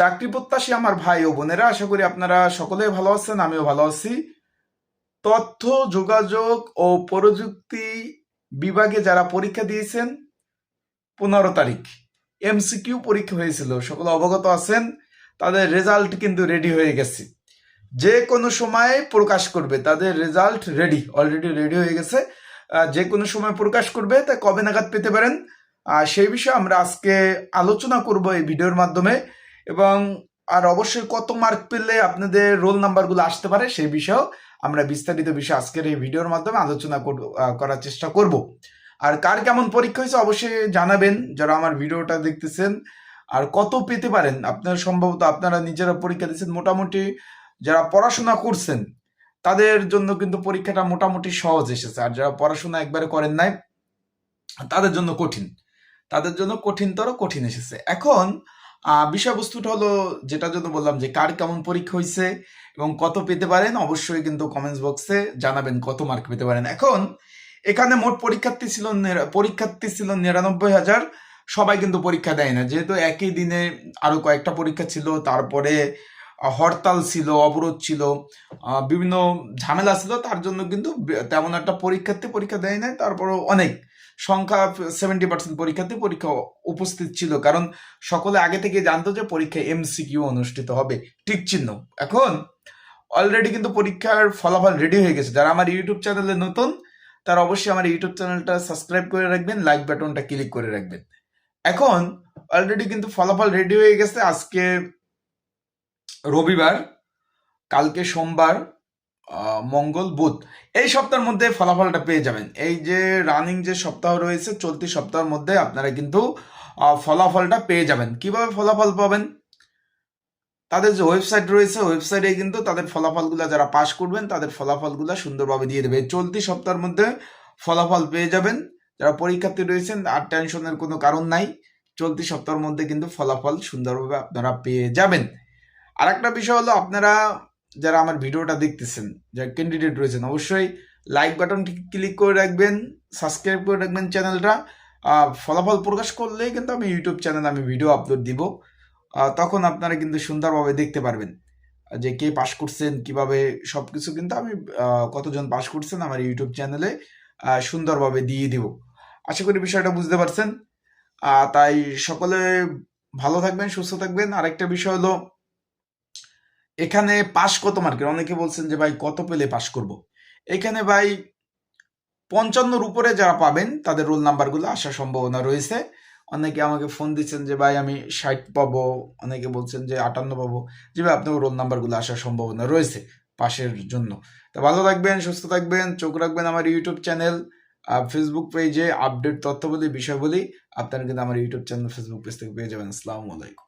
চাকরি প্রত্যাশী আমার ভাই ও বোনেরা, আশা করি আপনারা সকলে ভালো আছেন, আমিও ভালো আছি। তথ্য, যোগাযোগ ও প্রযুক্তি বিভাগে যারা পরীক্ষা দিয়েছেন, পনেরো তারিখ। এমসিকিউ পরীক্ষা হয়েছিল, সকলে অবগত আছেন, তাদের রেজাল্ট কিন্তু রেডি হয়ে গেছে। যে কোনো সময় প্রকাশ করবে, তাদের রেজাল্ট রেডি, অলরেডি রেডি হয়ে গেছে। যে কোনো সময় প্রকাশ করবে, তা কবে নাগাদ পেতে পারেন? সেই বিষয়ে আমরা আজকে আলোচনা করব এই ভিডিওর মাধ্যমে। এবং আর অবশ্যই কত মার্ক পেলে আপনাদের রোল নাম্বারগুলো আসতে পারে সেই বিষয়েও আমরা বিস্তারিত বিষয় আজকের এই ভিডিওর মাধ্যমে আলোচনা করার চেষ্টা করব। আর কার কেমন পরীক্ষা হয়েছে অবশ্যই জানাবেন। যারা আমার ভিডিওটা দেখতেছেন, আর কত পেতে পারেন? আপনারা সম্ভবত আপনারা নিজেরা পরীক্ষা দিচ্ছেন মোটামুটি যারা পড়াশোনা করছেন, তাদের জন্য কিন্তু পরীক্ষাটা মোটামুটি সহজ এসেছে। আর যারা পড়াশোনা একবারে করেন নাই, তাদের জন্য কঠিন। তাদের জন্য কঠিনতর কঠিন এসেছে। এখন বিষয়বস্তুটা হলো যেটা জন্য বললাম যে কার কেমন পরীক্ষা হয়েছে এবং কত পেতে পারেন, অবশ্যই কিন্তু কমেন্টস বক্সে জানাবেন কত মার্ক পেতে পারেন। এখন, এখানে মোট পরীক্ষার্থী ছিল পরীক্ষার্থী ছিল নিরানব্বই হাজার, সবাই কিন্তু পরীক্ষা দেয় না। যেহেতু একই দিনে আরও কয়েকটা পরীক্ষা ছিল, তারপরে হরতাল ছিল, অবরোধ ছিল বিভিন্ন ঝামেলা ছিল, তার জন্য কিন্তু তেমন একটা পরীক্ষার্থী পরীক্ষা দেয় নাই, তারপরও অনেক সংখ্যা সেভেন্টি পার্সেন্ট পরীক্ষার্থী পরীক্ষা উপস্থিত ছিল, কারণ সকলে আগে থেকে জানতো যে পরীক্ষা এমসিকিউ অনুষ্ঠিত হবে, ঠিক চিহ্ন। এখন অলরেডি কিন্তু পরীক্ষার ফলাফল রেডি হয়ে গেছে, যারা আমার ইউটিউব চ্যানেলে নতুন, তারা অবশ্যই আমার ইউটিউব চ্যানেলটা সাবস্ক্রাইব করে রাখবেন লাইক বাটনটা ক্লিক করে রাখবেন। এখন অলরেডি কিন্তু ফলাফল রেডি হয়ে গেছে, আজকে রবিবার, কালকে সোমবার মঙ্গল বুধ। এই সপ্তাহের মধ্যে ফলাফলটা পেয়ে যাবেন। এই যে রানিং যে সপ্তাহ রয়েছে, চলতি সপ্তাহের মধ্যে আপনারা কিন্তু ফলাফলটা পেয়ে যাবেন। কীভাবে ফলাফল পাবেন? তাদের যে ওয়েবসাইট রয়েছে, ওয়েবসাইটে কিন্তু তাদের ফলাফলগুলো যারা পাশ করবেন, তাদের ফলাফলগুলো সুন্দরভাবে দিয়ে দেবে। চলতি সপ্তাহের মধ্যে ফলাফল পেয়ে যাবেন। যারা পরীক্ষার্থী রয়েছেন, আর টেনশনের কোনো কারণ নাই। চলতি সপ্তাহের মধ্যে কিন্তু ফলাফল সুন্দরভাবে আপনারা পেয়ে যাবেন। আর একটা বিষয় হলো আপনারা যারা আমার ভিডিওটা দেখতেছেন, যারা ক্যান্ডিডেট রয়েছেন, অবশ্যই লাইক বাটনটি ক্লিক করে রাখবেন সাবস্ক্রাইব করে রাখবেন চ্যানেলটা ফলাফল প্রকাশ করলেই কিন্তু আমি ইউটিউব চ্যানেলে আমি ভিডিও আপলোড দিব। তখন আপনারা কিন্তু সুন্দরভাবে দেখতে পারবেন যে কে পাশ করছেন, কীভাবে সব কিছু কিন্তু আমি কতজন পাশ করছেন আমার ইউটিউব চ্যানেলে সুন্দরভাবে দিয়ে দিব। আশা করি বিষয়টা বুঝতে পারছেন। তাই সকলে ভালো থাকবেন, সুস্থ থাকবেন। আরেকটা বিষয় হলো এখানে পাশ কত মার্কের অনেকে বলছেন যে, ভাই, কত পেলে পাশ করব? এখানে ভাই, পঞ্চান্নর উপরে যারা পাবেন, তাদের রোল নাম্বারগুলো আসার সম্ভাবনা রয়েছে। অনেকে আমাকে ফোন দিচ্ছেন যে, ভাই, আমি ষাট পাবো। অনেকে বলছেন যে, আটান্ন পাবো। যে ভাই, আপনার রোল নাম্বারগুলো আসার সম্ভাবনা রয়েছে পাশের জন্য। তো ভালো থাকবেন, সুস্থ থাকবেন, চোখ রাখবেন আমার ইউটিউব চ্যানেল ফেসবুক পেজে আপডেট তথ্য বলি বিষয় বলি আপনারা কিন্তু আমার ইউটিউব চ্যানেল ফেসবুক পেজ থেকে পেয়ে যাবেন। আসসালামু আলাইকুম।